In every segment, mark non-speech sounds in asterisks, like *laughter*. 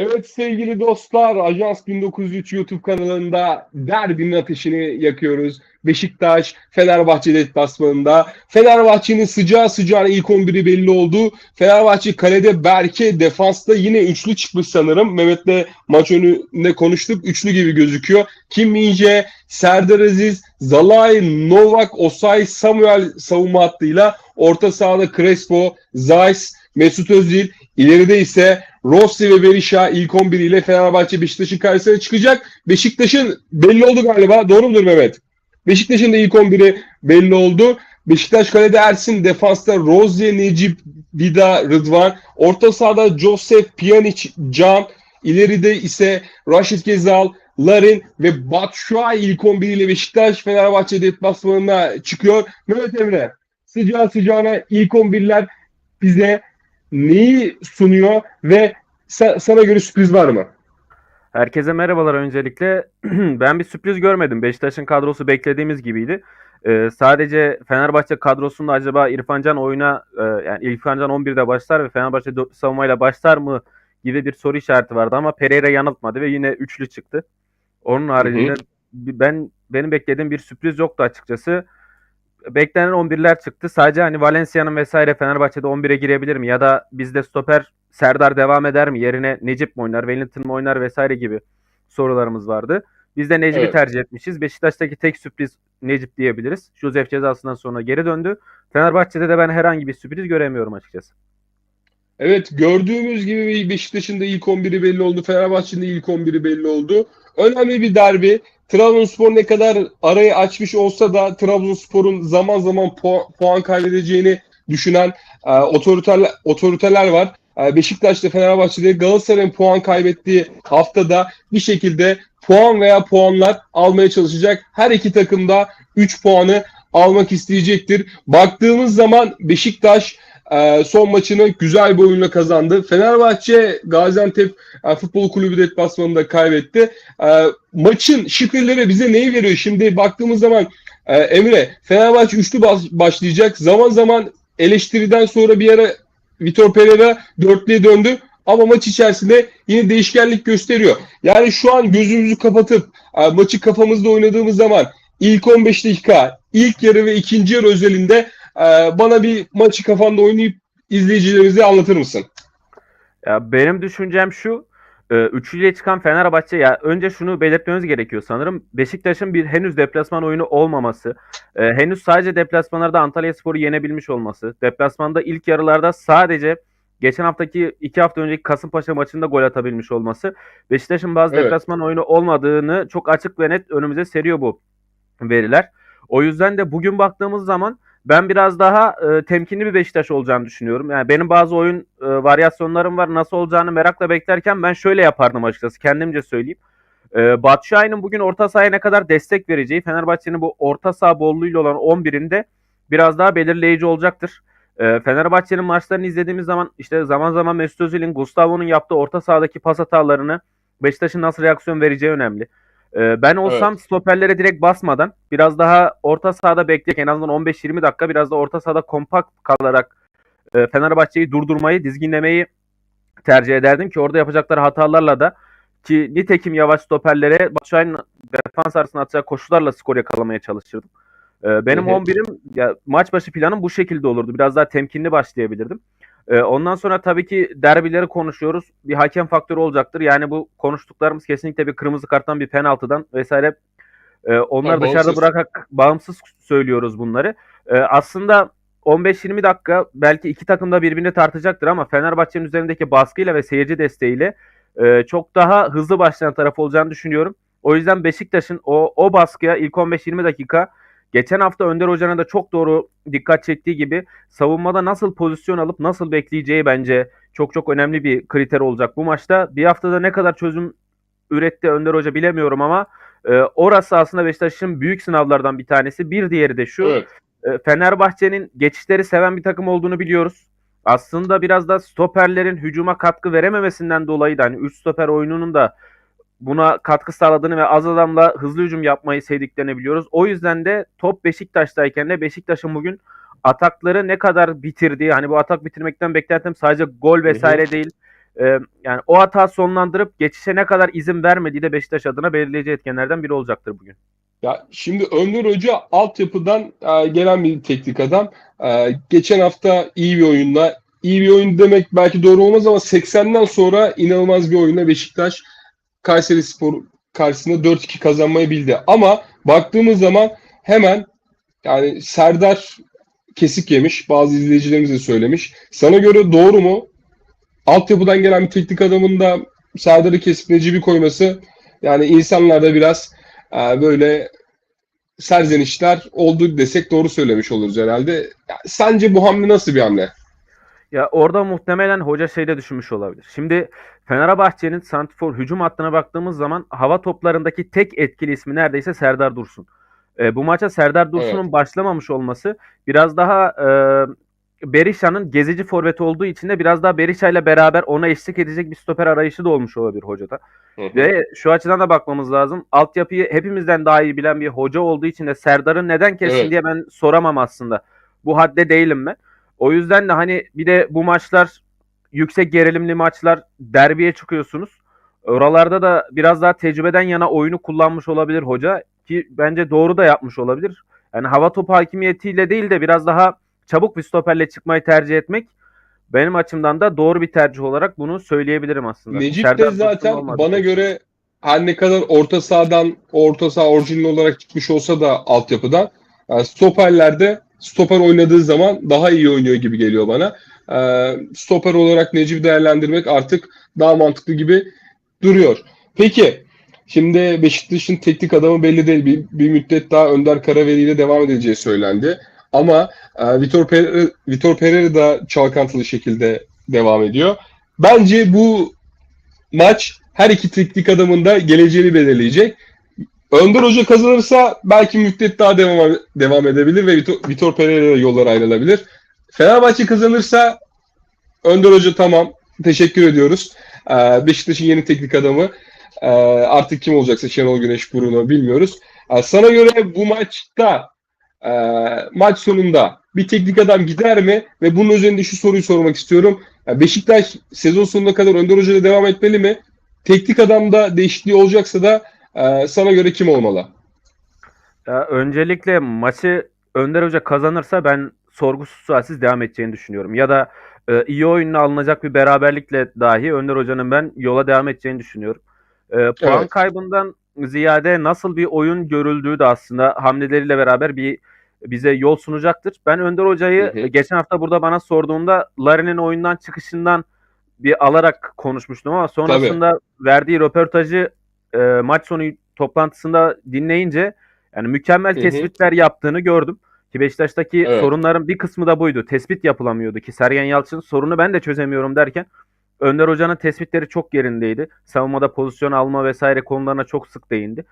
Evet sevgili dostlar, Ajans 1903 YouTube kanalında derbinin ateşini yakıyoruz. Beşiktaş, Fenerbahçe deplasmanında. Fenerbahçe'nin sıcağı sıcağına ilk 11'i belli oldu. Fenerbahçe kalede Berke, defansta yine üçlü çıkmış sanırım. Mehmet'le maç önünde konuştuk. Üçlü gibi gözüküyor. Kim Minje, Serdar Aziz, Zalai, Novak, Osay, Samuel savunma hattıyla orta sahada Crespo, Zeiss, Mesut Özil, ileride ise Rossi ve Berisha ilk 11 ile Fenerbahçe Beşiktaş'ın karşısına çıkacak. Beşiktaş'ın belli oldu galiba. Doğru mudur Mehmet? Beşiktaş'ın da ilk 11'i belli oldu. Beşiktaş kalede Ersin, defansta Rozier, Necip, Vida, Rıdvan. Orta sahada Joseph, Pjanic, Can. İleride ise Raşit Gezal, Larin ve Batshuayi ilk 11 ile Beşiktaş Fenerbahçe deplasmanına çıkıyor. Mehmet Emre sıcağı sıcağına ilk 11'ler bize neyi sunuyor ve sa- sana göre sürpriz var mı? Herkese merhabalar öncelikle. *clears throat* ben bir sürpriz görmedim. Beşiktaş'ın kadrosu beklediğimiz gibiydi. Ee, sadece Fenerbahçe kadrosunda acaba İrfan Can oyuna e, yani İrfan Can 11'de başlar ve Fenerbahçe savunmayla başlar mı gibi bir soru işareti vardı ama Pereira yanıltmadı ve yine üçlü çıktı. Onun haricinde ben benim beklediğim bir sürpriz yoktu açıkçası. Beklenen 11'ler çıktı. Sadece hani Valencia'nın vesaire Fenerbahçe'de 11'e girebilir mi? Ya da bizde stoper Serdar devam eder mi? Yerine Necip mi oynar? Wellington mı oynar vesaire gibi sorularımız vardı. Biz de Necip'i Evet. tercih etmişiz. Beşiktaş'taki tek sürpriz Necip diyebiliriz. Josef cezasından sonra geri döndü. Fenerbahçe'de de ben herhangi bir sürpriz göremiyorum açıkçası. Evet gördüğümüz gibi Beşiktaş'ın da ilk 11'i belli oldu. Fenerbahçe'nin de ilk 11'i belli oldu. Önemli bir derbi. Trabzonspor ne kadar arayı açmış olsa da Trabzonspor'un zaman zaman pu- puan kaybedeceğini düşünen e, otoriteler, otoriteler var. E, Beşiktaş'ta Fenerbahçe'de Galatasaray'ın puan kaybettiği haftada bir şekilde puan veya puanlar almaya çalışacak. Her iki takım da 3 puanı almak isteyecektir. Baktığımız zaman Beşiktaş e, son maçını güzel bir oyunla kazandı. Fenerbahçe Gaziantep e, Futbol Kulübü deplasmanında kaybetti. E, maçın şifreleri bize neyi veriyor? Şimdi baktığımız zaman e, Emre Fenerbahçe üçlü başlayacak. Zaman zaman eleştiriden sonra bir ara Vitor Pereira dörtlüye döndü. Ama maç içerisinde yine değişkenlik gösteriyor. Yani şu an gözümüzü kapatıp e, maçı kafamızda oynadığımız zaman ilk 15 dakika, ilk yarı ve ikinci yarı özelinde bana bir maçı kafanda oynayıp izleyicilerimize anlatır mısın? Ya benim düşüncem şu. e, Üçlüyle çıkan Fenerbahçe ya önce şunu belirtmemiz gerekiyor sanırım. Beşiktaş'ın bir henüz deplasman oyunu olmaması, e, henüz sadece deplasmanlarda Antalyaspor'u yenebilmiş olması, deplasmanda ilk yarılarda sadece geçen haftaki iki hafta önceki Kasımpaşa maçında gol atabilmiş olması, Beşiktaş'ın bazı Evet. deplasman oyunu olmadığını çok açık ve net önümüze seriyor bu veriler. O yüzden de bugün baktığımız zaman ben biraz daha e, temkinli bir Beşiktaş olacağını düşünüyorum. Yani benim bazı oyun e, varyasyonlarım var. Nasıl olacağını merakla beklerken ben şöyle yapardım açıkçası. Kendimce söyleyeyim. E, Batshuayi'nin bugün orta sahaya ne kadar destek vereceği Fenerbahçe'nin bu orta saha bolluğuyla olan 11'inde biraz daha belirleyici olacaktır. E, Fenerbahçe'nin maçlarını izlediğimiz zaman işte zaman zaman Mesut Özil'in, Gustavo'nun yaptığı orta sahadaki pas hatalarını Beşiktaş'ın nasıl reaksiyon vereceği önemli. Ee, Ben olsam stoperlere direkt basmadan biraz daha orta sahada bekleyerek en azından 15-20 dakika biraz da orta sahada kompakt kalarak e, Fenerbahçe'yi durdurmayı, dizginlemeyi tercih ederdim ki orada yapacakları hatalarla da ki nitekim yavaş stoperlere Başakşehir'in defans arasında atacağı koşularla skor yakalamaya çalışırdım. Ee, Benim Hı hı. 11'im ya maç başı planım bu şekilde olurdu. Biraz daha temkinli başlayabilirdim. Ee, Ondan sonra tabii ki derbileri konuşuyoruz. Bir hakem faktörü olacaktır. Yani bu konuştuklarımız kesinlikle bir kırmızı karttan bir penaltıdan vesaire e, onları Ha, dışarıda bırakarak bağımsız söylüyoruz bunları. E, aslında 15-20 dakika belki iki takım da birbirini tartacaktır ama Fenerbahçe'nin üzerindeki baskıyla ve seyirci desteğiyle e, çok daha hızlı başlayan taraf olacağını düşünüyorum. O yüzden Beşiktaş'ın o, o baskıya ilk 15-20 dakika geçen hafta Önder Hoca'nın da çok doğru dikkat çektiği gibi savunmada nasıl pozisyon alıp nasıl bekleyeceği bence çok çok önemli bir kriter olacak bu maçta. Bir haftada ne kadar çözüm üretti Önder Hoca bilemiyorum ama e, orası aslında Beşiktaş'ın büyük sınavlardan bir tanesi. Bir diğeri de şu. Evet. e, Fenerbahçe'nin geçişleri seven bir takım olduğunu biliyoruz. Aslında biraz da stoperlerin hücuma katkı verememesinden dolayı da hani 3 stoper oyununun da buna katkı sağladığını ve az adamla hızlı hücum yapmayı sevdiklerini biliyoruz. O yüzden de top Beşiktaş'tayken de Beşiktaş'ın bugün atakları ne kadar bitirdiği hani bu atak bitirmekten beklentim sadece gol vesaire değil. e, yani o hata sonlandırıp geçişe ne kadar izin vermediği de Beşiktaş adına belirleyici etkenlerden biri olacaktır bugün. Ya şimdi Önder Hoca altyapıdan e, gelen bir teknik adam. E, geçen hafta iyi bir oyunla, iyi bir oyun demek belki doğru olmaz ama 80'den sonra inanılmaz bir oyunla Beşiktaş Kayseri Spor karşısında 4-2 kazanmayı bildi. Ama baktığımız zaman hemen yani Serdar kesik yemiş. Bazı izleyicilerimiz de söylemiş. Sana göre doğru mu? Altyapıdan gelen bir teknik adamın da Serdar'ı kesip Necip'i koyması yani insanlarda biraz e, böyle serzenişler oldu desek doğru söylemiş oluruz herhalde. Sence bu hamle nasıl bir hamle? Ya orada muhtemelen hoca şeyde düşünmüş olabilir. Şimdi Fenerbahçe'nin santifor hücum hattına baktığımız zaman hava toplarındaki tek etkili ismi neredeyse Serdar Dursun. E, bu maça Serdar Dursun'un başlamamış olması biraz daha e, Berisha'nın gezici forveti olduğu için de biraz daha Berisha ile beraber ona eşlik edecek bir stoper arayışı da olmuş olabilir hocada. Ve şu açıdan da bakmamız lazım. Altyapıyı hepimizden daha iyi bilen bir hoca olduğu için de Serdar'ın neden kessin Evet. diye ben soramam aslında. Bu hadde değilim ben. O yüzden de hani bir de bu maçlar yüksek gerilimli maçlar derbiye çıkıyorsunuz. Oralarda da biraz daha tecrübeden yana oyunu kullanmış olabilir hoca ki bence doğru da yapmış olabilir. Yani hava topu hakimiyetiyle değil de biraz daha çabuk bir stoperle çıkmayı tercih etmek benim açımdan da doğru bir tercih olarak bunu söyleyebilirim aslında. Necip Serdar de zaten bana göre her ne kadar orta sahadan orta saha orijinal olarak çıkmış olsa da altyapıdan yani stoperlerde stoper oynadığı zaman daha iyi oynuyor gibi geliyor bana. Ee, stoper olarak Necip'i değerlendirmek artık daha mantıklı gibi duruyor. Peki şimdi Beşiktaş'ın teknik adamı belli değil. Bir, bir müddet daha Önder Karaveli ile devam edileceği söylendi. Ama e, Vitor Pereira, Vitor Pereira da çalkantılı şekilde devam ediyor. Bence bu maç her iki teknik adamın da geleceğini belirleyecek. Önder Hoca kazanırsa belki müddet daha devam, devam edebilir ve Vitor, Vitor Pereira ile yollar ayrılabilir. Fenerbahçe kazanırsa Önder Hoca tamam. Teşekkür ediyoruz. Ee, Beşiktaş'ın yeni teknik adamı. Ee, artık kim olacaksa Şenol Güneş, Bruno bilmiyoruz. Ee, sana göre bu maçta e, maç sonunda bir teknik adam gider mi? Ve bunun üzerinde şu soruyu sormak istiyorum. Beşiktaş sezon sonuna kadar Önder Hoca ile devam etmeli mi? Teknik adamda değişikliği olacaksa da e, sana göre kim olmalı? Ya öncelikle maçı Önder Hoca kazanırsa ben sorgusuz sualsiz devam edeceğini düşünüyorum. Ya da e, iyi oyunla alınacak bir beraberlikle dahi Önder Hoca'nın ben yola devam edeceğini düşünüyorum. E, puan Evet. kaybından ziyade nasıl bir oyun görüldüğü de aslında hamleleriyle beraber bir bize yol sunacaktır. Ben Önder Hoca'yı Hı hı. geçen hafta burada bana sorduğunda Larin'in oyundan çıkışından bir alarak konuşmuştum ama sonrasında verdiği röportajı e, maç sonu toplantısında dinleyince yani mükemmel Hı hı. tespitler yaptığını gördüm. Ki Beşiktaş'taki Evet. sorunların bir kısmı da buydu. Tespit yapılamıyordu ki Sergen Yalçın sorunu ben de çözemiyorum derken Önder Hoca'nın tespitleri çok yerindeydi. Savunmada pozisyon alma vesaire konularına çok sık değindi.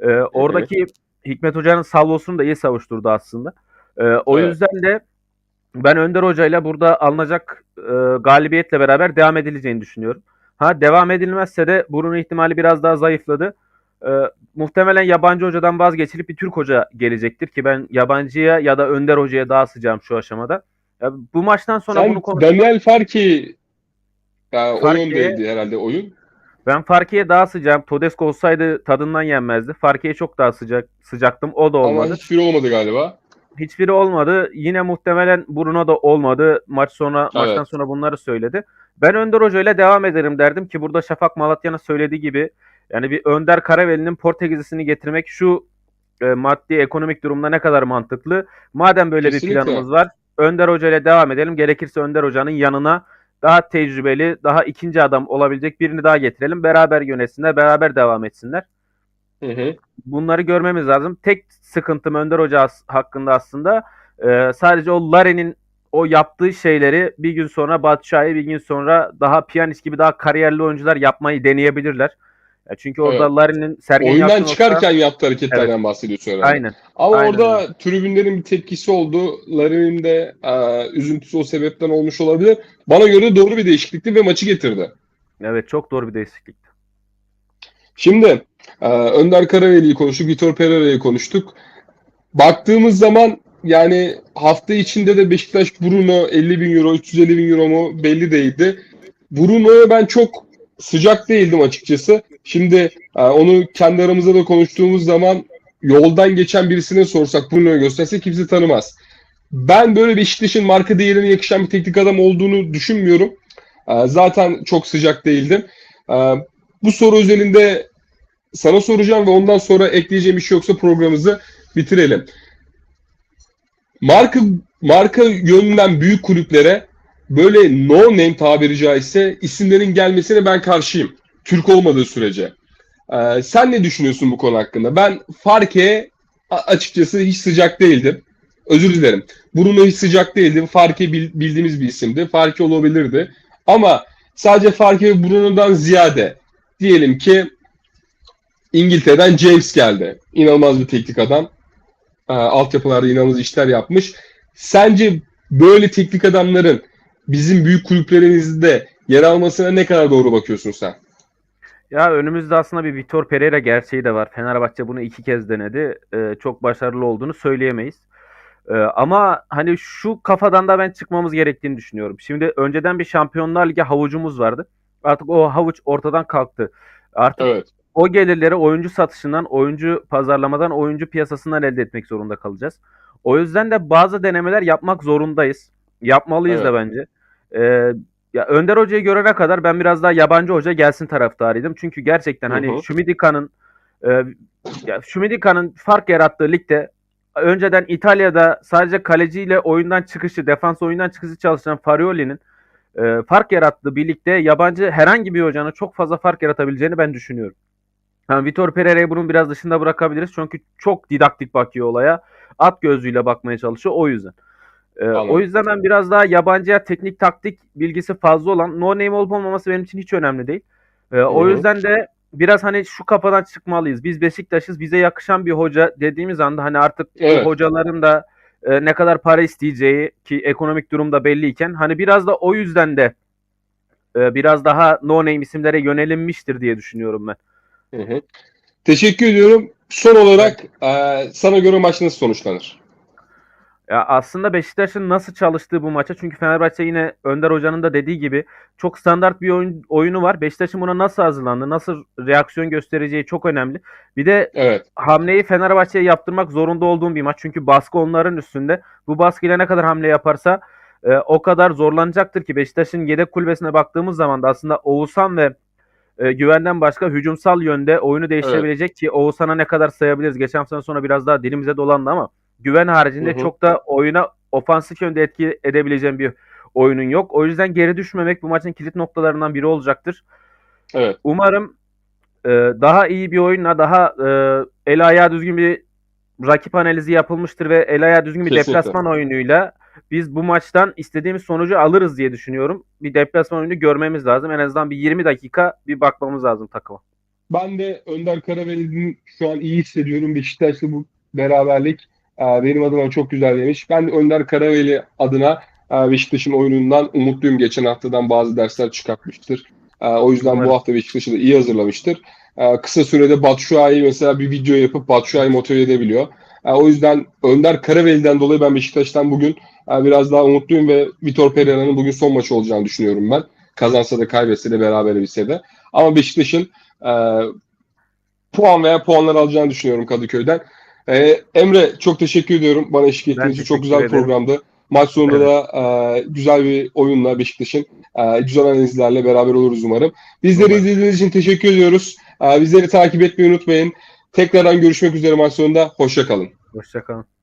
Ee, oradaki Hikmet Hoca'nın salvosunu da iyi savuşturdu aslında. Ee, o Evet. yüzden de ben Önder Hoca'yla burada alınacak e, galibiyetle beraber devam edileceğini düşünüyorum. Ha devam edilmezse de bunun ihtimali biraz daha zayıfladı. Ee, muhtemelen yabancı hocadan vazgeçilip bir Türk hoca gelecektir ki ben yabancıya ya da Önder Hoca'ya daha sıcağım şu aşamada. Ya, bu maçtan sonra Sen bunu konuşmak Daniel Farki ya, o Farki- yöndeydi herhalde oyun. Ben Farki'ye daha sıcağım. Todesco olsaydı tadından yenmezdi. Farki'ye çok daha sıcak sıcaktım. O da Ama olmadı. hiçbiri olmadı galiba. Hiçbiri olmadı. Yine muhtemelen Bruno da olmadı. Maç sonra Evet. maçtan sonra bunları söyledi. Ben Önder Hoca ile devam ederim derdim ki burada Şafak Malatya'nın söylediği gibi yani bir Önder Karaveli'nin Portekizlisini getirmek şu e, maddi ekonomik durumda ne kadar mantıklı. Madem böyle Kesinlikle. bir planımız var Önder Hoca ile devam edelim. Gerekirse Önder Hoca'nın yanına daha tecrübeli, daha ikinci adam olabilecek birini daha getirelim. Beraber yönetsinler, beraber devam etsinler Hı hı. bunları görmemiz lazım. Tek sıkıntım Önder Hoca hakkında aslında e, sadece o Larin'in o yaptığı şeyleri bir gün sonra Batshuayi bir gün sonra daha piyanist gibi daha kariyerli oyuncular yapmayı deneyebilirler. Ya çünkü orada Evet. Larin'in Sergen Oyundan Yalçın olsa- çıkarken yaptığı hareketlerden bahsediyorsun herhalde. aynen. Ama Aynen orada tribünlerin bir tepkisi oldu. Larin'in de e, üzüntüsü o sebepten olmuş olabilir. Bana göre doğru bir değişiklikti ve maçı getirdi. Evet çok doğru bir değişiklik. Şimdi e, Önder Karaveli'yi konuştuk, Vitor Pereira'yı konuştuk. Baktığımız zaman yani hafta içinde de Beşiktaş Bruno 50 bin euro, 350 bin euro mu belli değildi. Bruno'ya ben çok sıcak değildim açıkçası. Şimdi e, onu kendi aramızda da konuştuğumuz zaman yoldan geçen birisine sorsak Bruno'yu gösterse kimse tanımaz. Ben böyle Beşiktaş'ın marka değerine yakışan bir teknik adam olduğunu düşünmüyorum. E, zaten çok sıcak değildim. Bu soru üzerinde sana soracağım ve ondan sonra ekleyeceğim bir şey yoksa programımızı bitirelim. Marka marka yönünden büyük kulüplere böyle no name tabiri caizse isimlerin gelmesine ben karşıyım. Türk olmadığı sürece. Ee, sen ne düşünüyorsun bu konu hakkında? Ben Farke'ye açıkçası hiç sıcak değildim. Özür dilerim. Bruno hiç sıcak değildim. Farke bil- bildiğimiz bir isimdi. Farke olabilirdi. Ama sadece Farke ve Bruno'dan ziyade diyelim ki İngiltere'den James geldi. İnanılmaz bir teknik adam. Ee, altyapılarda inanılmaz işler yapmış. Sence böyle teknik adamların bizim büyük kulüplerimizde yer almasına ne kadar doğru bakıyorsun sen? Ya önümüzde aslında bir Vitor Pereira gerçeği de var. Fenerbahçe bunu iki kez denedi. Ee, çok başarılı olduğunu söyleyemeyiz. Ee, ama hani şu kafadan da ben çıkmamız gerektiğini düşünüyorum. Şimdi önceden bir Şampiyonlar Ligi havucumuz vardı. Artık o havuç ortadan kalktı. Artık Evet. o gelirleri oyuncu satışından, oyuncu pazarlamadan, oyuncu piyasasından elde etmek zorunda kalacağız. O yüzden de bazı denemeler yapmak zorundayız. Yapmalıyız da bence. Ee, ya Önder Hoca'yı görene kadar ben biraz daha yabancı hoca gelsin taraftarıydım. Çünkü gerçekten hani. Şumidika'nın e, ya Şumidika'nın fark yarattığı ligde önceden İtalya'da sadece kaleciyle oyundan çıkışı, defans oyundan çıkışı çalışan Farioli'nin e, fark yarattığı bir ligde yabancı herhangi bir hocanın çok fazla fark yaratabileceğini ben düşünüyorum. Yani Vitor Pereira'yı bunun biraz dışında bırakabiliriz. Çünkü çok didaktik bakıyor olaya. At gözlüğüyle bakmaya çalışıyor o yüzden. Ee, o yüzden ben biraz daha yabancıya teknik taktik bilgisi fazla olan no name olup olmaması benim için hiç önemli değil. Ee, o yüzden de biraz hani şu kafadan çıkmalıyız. Biz Beşiktaş'ız. Bize yakışan bir hoca dediğimiz anda hani artık Evet. hocaların da e, ne kadar para isteyeceği ki ekonomik durumda belliyken hani biraz da o yüzden de e, biraz daha no name isimlere yönelinmiştir diye düşünüyorum ben. Hı hı. Teşekkür ediyorum. Son olarak e, sana göre maç nasıl sonuçlanır? Ya aslında Beşiktaş'ın nasıl çalıştığı bu maça çünkü Fenerbahçe yine Önder Hoca'nın da dediği gibi çok standart bir oyun, oyunu var. Beşiktaş'ın buna nasıl hazırlandı, nasıl reaksiyon göstereceği çok önemli. Bir de Evet. hamleyi Fenerbahçe'ye yaptırmak zorunda olduğum bir maç. Çünkü baskı onların üstünde. Bu baskıyla ne kadar hamle yaparsa e, o kadar zorlanacaktır ki Beşiktaş'ın yedek kulübesine baktığımız zaman da aslında Oğuzhan ve e, Güven'den başka hücumsal yönde oyunu değiştirebilecek ki Oğuzhan'a ne kadar sayabiliriz. Geçen hafta sonra biraz daha dilimize dolandı ama Güven haricinde Hı hı. çok da oyuna ofansif yönde etki edebileceğim bir oyunun yok. O yüzden geri düşmemek bu maçın kilit noktalarından biri olacaktır. Evet. Umarım e, daha iyi bir oyunla, daha e, el ayağı düzgün bir rakip analizi yapılmıştır ve el ayağı düzgün bir Kesinlikle. deplasman oyunuyla biz bu maçtan istediğimiz sonucu alırız diye düşünüyorum. Bir deplasman oyunu görmemiz lazım. En azından bir 20 dakika bir bakmamız lazım takıma. Ben de Önder Karaveli'nin şu an iyi hissediyorum. Beşiktaş'la bu beraberlik benim adıma çok güzel demiş. Ben de Önder Karaveli adına e, Beşiktaş'ın oyunundan umutluyum. Geçen haftadan bazı dersler çıkartmıştır. E, o yüzden Umarım. bu hafta Beşiktaş'ı da iyi hazırlamıştır. E, kısa sürede Batshuayi mesela bir video yapıp Batshuayi motive edebiliyor. O yüzden Önder Karaveli'den dolayı ben Beşiktaş'tan bugün biraz daha umutluyum ve Vitor Pereira'nın bugün son maçı olacağını düşünüyorum ben. Kazansa da kaybetse de beraber bitse de. Ama Beşiktaş'ın puan veya puanlar alacağını düşünüyorum Kadıköy'den. Ee, Emre çok teşekkür ediyorum bana eşlik Ben ettiğin için. Çok güzel ederim. programdı. Maç sonunda da e, güzel bir oyunla Beşiktaş'ın e, güzel analizlerle beraber oluruz umarım. Bizleri Umarım. izlediğiniz için teşekkür ediyoruz. E, bizleri takip etmeyi unutmayın. Tekrardan görüşmek üzere maç sonunda. Hoşça kalın. Hoşçakalın.